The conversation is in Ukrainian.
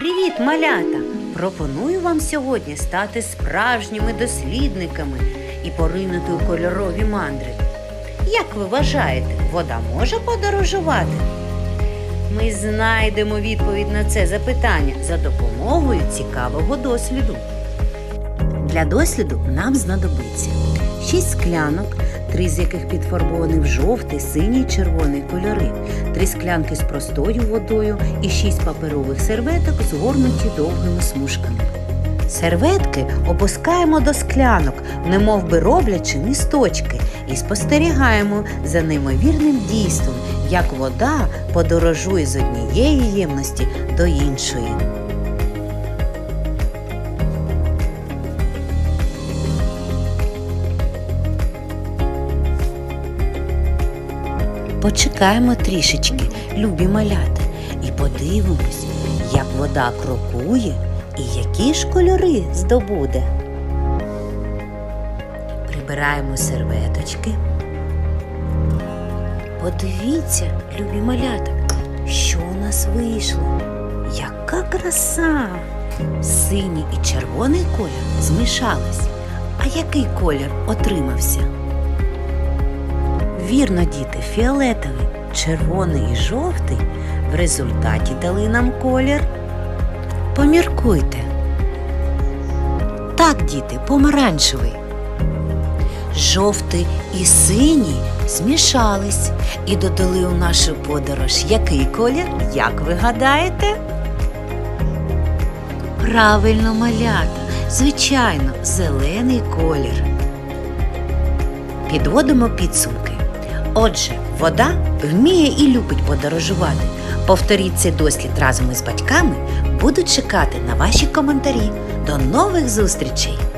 Привіт, малята! Пропоную вам сьогодні стати справжніми дослідниками і поринути у кольорові мандри. Як ви вважаєте, вода може подорожувати? Ми знайдемо відповідь на це запитання за допомогою цікавого досліду. Для досліду нам знадобиться 6 склянок, три з яких підфарбовані в жовтий, синій, червоний кольори, три склянки з простою водою і 6 паперових серветок, згорнуті довгими смужками. Серветки опускаємо до склянок, немов би роблячи місточки, і спостерігаємо за неймовірним дійством, як вода подорожує з однієї ємності до іншої. Почекаємо трішечки, любі маляти, і подивимось, як вода крокує і які ж кольори здобуде. Прибираємо серветочки. Подивіться, любі малята, що у нас вийшло. Яка краса! Синій і червоний колір змішались. А який колір отримався? Вірно, діти, фіолетовий, червоний і жовтий в результаті дали нам колір. Поміркуйте. Так, діти, помаранчевий. Жовтий і синій змішались і додали у нашу подорож який колір, як ви гадаєте? Правильно, малята, звичайно, зелений колір. Підводимо підсумки. Отже, вода вміє і любить подорожувати. Повторіть цей дослід разом із батьками. Буду чекати на ваші коментарі. До нових зустрічей!